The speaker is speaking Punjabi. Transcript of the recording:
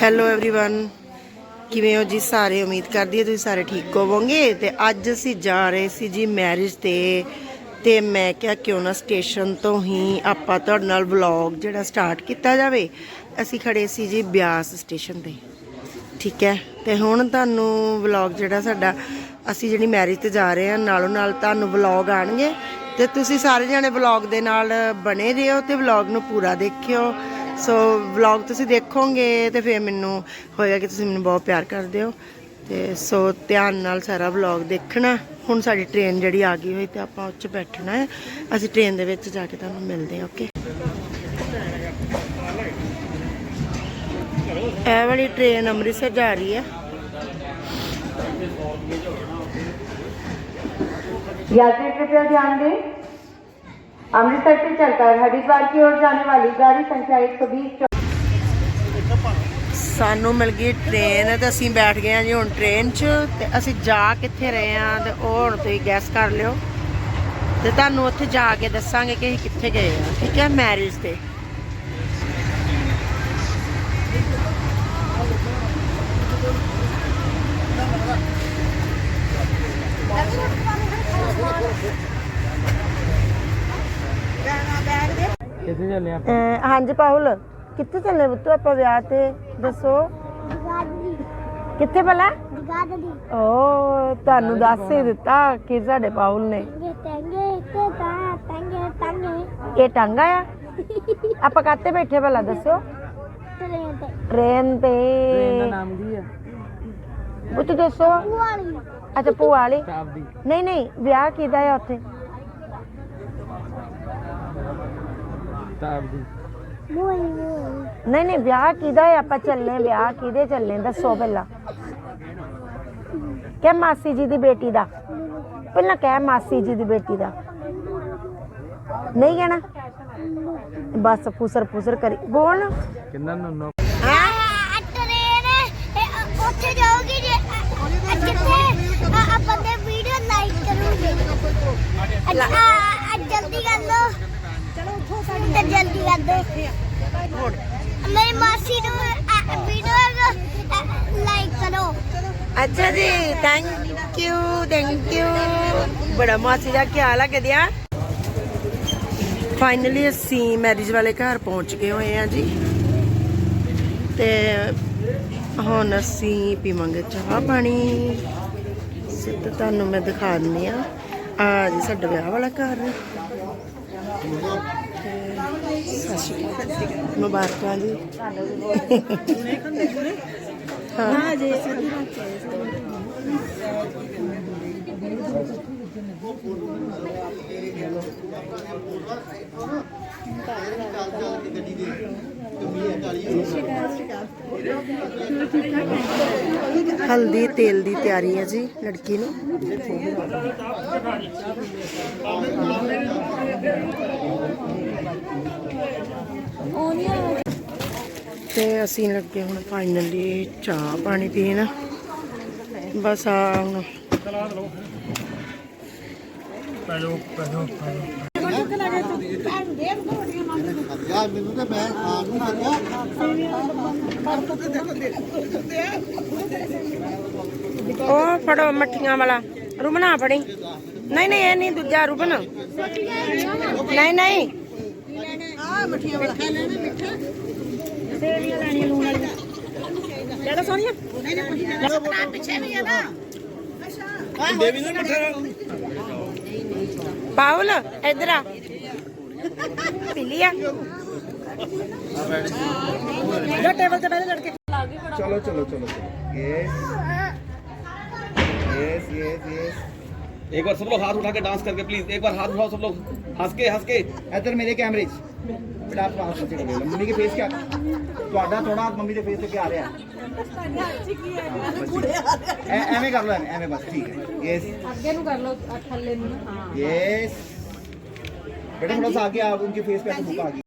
ਹੈਲੋ एवरीवन ਕਿਵੇਂ ਹੋ ਜੀ ਸਾਰੇ ਉਮੀਦ ਕਰਦੀ ਹਾਂ ਤੁਸੀਂ ਸਾਰੇ ਠੀਕ ਹੋਵੋਗੇ ਤੇ ਅੱਜ ਅਸੀਂ ਜਾ ਰਹੇ ਸੀ ਜੀ ਮੈਰਿਜ ਤੇ ਤੇ ਮੈਂ ਕਿਹਾ ਕਿਉਂ ਨਾ ਸਟੇਸ਼ਨ ਤੋਂ ਹੀ ਆਪਾਂ ਤੁਹਾਡੇ ਨਾਲ ਵਲੌਗ ਜਿਹੜਾ ਸਟਾਰਟ ਕੀਤਾ ਜਾਵੇ ਅਸੀਂ ਖੜੇ ਸੀ ਜੀ ਬਿਆਸ ਸਟੇਸ਼ਨ ਤੇ ਠੀਕ ਹੈ ਤੇ ਹੁਣ ਤੁਹਾਨੂੰ ਵਲੌਗ ਜਿਹੜਾ ਸਾਡਾ ਅਸੀਂ ਜਿਹੜੀ ਮੈਰਿਜ ਤੇ ਜਾ ਰਹੇ ਹਾਂ ਨਾਲੋਂ ਨਾਲ ਤੁਹਾਨੂੰ ਵਲੌਗ ਆਣਗੇ ਤੇ ਤੁਸੀਂ ਸਾਰੇ ਜਣੇ ਵਲੌਗ ਦੇ ਨਾਲ ਬਣੇ ਰਹੋ ਤੇ ਵਲੌਗ ਨੂੰ ਪੂਰਾ ਦੇਖਿਓ ਸੋ ਵਲੌਗ ਤੁਸੀਂ ਦੇਖੋਗੇ ਤੇ ਫਿਰ ਮੈਨੂੰ ਹੋਏਗਾ ਕਿ ਤੁਸੀਂ ਮੈਨੂੰ ਬਹੁਤ ਪਿਆਰ ਕਰਦੇ ਹੋ ਤੇ ਸੋ ਧਿਆਨ ਨਾਲ ਸਾਰਾ ਵਲੌਗ ਦੇਖਣਾ ਹੁਣ ਸਾਡੀ ਟ੍ਰੇਨ ਜਿਹੜੀ ਆ ਗਈ ਹੋਈ ਤੇ ਆਪਾਂ ਉੱਚ ਬੈਠਣਾ ਹੈ ਅਸੀਂ ਟ੍ਰੇਨ ਦੇ ਵਿੱਚ ਜਾ ਕੇ ਤੁਹਾਨੂੰ ਮਿਲਦੇ ਹਾਂ ਓਕੇ ਇਹ ਵਾਲੀ ਟ੍ਰੇਨ ਅੰਮ੍ਰਿਤਸਰ ਜਾ ਰਹੀ ਹੈ यात्री कृपया ध्यान दें अमृतसर से चलकर हरिद्वार की ओर जाने वाली गाड़ी संख्या 120 ਸਾਨੂੰ ਮਿਲ ਗਈ ਟ੍ਰੇਨ ਤੇ ਅਸੀਂ ਬੈਠ ਗਏ ਹਾਂ ਜੀ ਹੁਣ ਟ੍ਰੇਨ 'ਚ ਤੇ ਅਸੀਂ ਜਾ ਕਿੱਥੇ ਰਹੇ ਹਾਂ ਤੇ ਉਹ ਹੁਣ ਤੁਸੀਂ ਗੈਸ ਕਰ ਲਿਓ ਤੇ ਤੁਹਾਨੂੰ ਉੱਥੇ ਜਾ ਕੇ ਦੱਸਾਂਗੇ ਕਿ ਅਸੀਂ ਕਿੱਥੇ ਗਏ ਹਾਂ ਠੀਕ ਹੈ ਮੈਰਿਜ ਤੇ ਕਿੱਥੇ ਚੱਲੇ ਆਪਾਂ? ਅਹ ਹਾਂਜੀ ਪਾਹੁਲ ਕਿੱਥੇ ਚੱਲੇ ਬੁੱਤੂ ਆਪਾਂ ਵਿਆਹ ਤੇ? ਦੱਸੋ। ਕਿੱਥੇ ਭਲਾ ਓ ਤੁਹਾਨੂੰ ਦੱਸ ਹੀ ਦਿੱਤਾ ਕਿ ਸਾਡੇ ਪਾਹੁਲ ਨੇ। ਇਹ ਟੰਗਾ ਆ ਆਪਾਂ ਕਾਤੇ ਬੈਠੇ ਭਲਾ ਦੱਸੋ। ਟ੍ਰੇਨ ਤੇ। ਟ੍ਰੇਨ ਦਾ ਨਾਮ ਕੀ ਆ? ਬੁੱਤੂ ਦੱਸੋ। ਅੱਛਾ ਭੂਆ ਵਾਲੀ। ਨਹੀਂ ਨਹੀਂ ਵਿਆਹ ਕਿਹਦਾ ਆ ਉੱਥੇ? ਸਟਾਫ ਦੀ? ਨਹੀਂ ਨਹੀਂ ਵਿਆਹ ਕਿਹਦਾ ਹੈ? ਆਪਾਂ ਚੱਲੇ ਵਿਆਹ ਕਿਹਦੇ ਚੱਲੇ ਦੱਸੋ ਪਹਿਲਾਂ। ਕਿ ਮਾਸੀ ਜੀ ਦੀ ਬੇਟੀ ਦਾ। ਪਹਿਲਾਂ ਕਹਿ ਮਾਸੀ ਜੀ ਦੀ ਬੇਟੀ ਦਾ। ਨਹੀਂ ਕਹਿਣਾ? ਬਸ ਫੁਸਰ ਫੁਸਰ ਕਰੀ। ਬੋਲ ਕਿੰਨਾ ਨੰਨੋ ਉੱਥੇ ਜਾਓਗੀ ਜੇ ਆਪਾਂ ਵੀਡੀਓ ਲਾਈਕ ਕਰੂਗੇ। ਅੱਜ ਜਲਦੀ ਕਰ ਲੋ ਚਲੋ ਉੱਠੋ ਜਲਦੀ ਕਰ ਦੋ। ਮੇਰੀ ਮਾਸੀ ਨੂੰ ਵੀਡੀਓ ਲਾਈਕ ਕਰੋ। ਅੱਛਾ ਜੀ ਥੈਂਕ ਯੂ ਥੈਂਕ ਯੂ ਬੜਾ ਮਾਸੀ ਦਾ ਖਿਆਲ ਆ ਕਦਿਆ ਫਾਈਨਲੀ ਅਸੀਂ ਮੈਰਿਜ ਵਾਲੇ ਘਰ ਪਹੁੰਚ ਗਏ ਹੋਏ ਆ ਜੀ। ਤੇ ਹੁਣ ਅਸੀਂ ਪੀਵਾਂਗੇ ਚਾਹ ਪਾਣੀ। ਸਿੱਧ ਤੁਹਾਨੂੰ ਮੈਂ ਦਿਖਾ ਦਿੰਦੀ ਆ। ਆ ਜੀ, ਸਾਡਾ ਵਿਆਹ ਵਾਲਾ ਘਰ। ਸਤਿ ਸ਼੍ਰੀ ਅਕਾਲ ਮੁਬਾਰਕਾਂ ਜੀ ਹਾਂ ਜੀ। ਹਲਦੀ, ਤੇਲ ਦੀ ਤਿਆਰੀ ਹੈ ਜੀ ਲੜਕੀ ਨੂੰ। ਤੇ ਅਸੀਂ ਲੱਗੇ ਹੁਣ ਫਾਈਨਲੀ ਚਾਹ ਪਾਣੀ ਪੀਣ। ਬਸ ਆ ਹੁਣ। ਉਹ ਫੜੋ ਮੱਠੀਆਂ ਵਾਲਾ। ਰੁਬਨਾ ਫੜੀ। ਨਹੀਂ ਨਹੀਂ, ਇਹ ਨਹੀਂ ਦੂਜਾ, ਰੁਬਨ। ਨਹੀਂ ਨਹੀਂ। ਪਾਉਲ ਇਧਰ ਆ ਪੀ ਲਿਆ ਜੋ ਟੇਬਲ ਤੇ ਬੈਠੇ ਲੜਕੇ चलो चलो चलो यस यस यस यस एक बार सब लोग हाथ उठा के डांस करके प्लीज एक बार हाथ उठाओ सब लोग हंस के हंस के ਇੱਧਰ ਮੇਰੇ ਕੈਮਰੇ 'ਚ ਬੜਾ ਫਾਸਟ ਸੱਚੇ ਕਰ ਮੰਮੀ ਦੇ ਫੇਸ ਕਿਆ ਤੁਹਾਡਾ ਥੋੜਾ ਮੰਮੀ ਦੇ ਫੇਸ ਤੇ ਕੀ ਆ ਰਿਹਾ ਐ- ਐਵੇਂ ਕਰ ਲਓ ਐਵੇਂ ਐਵੇਂ ਬਸ ਠੀਕ ਹੈ ਯਸ ਅੱਗੇ ਨੂੰ ਕਰ ਲਓ ਥੱਲੇ ਨੂੰ ਹਾਂ ਯਸ बेटा थोड़ा सा आगे आप उनके फेस पे ऐसे भूख आ गई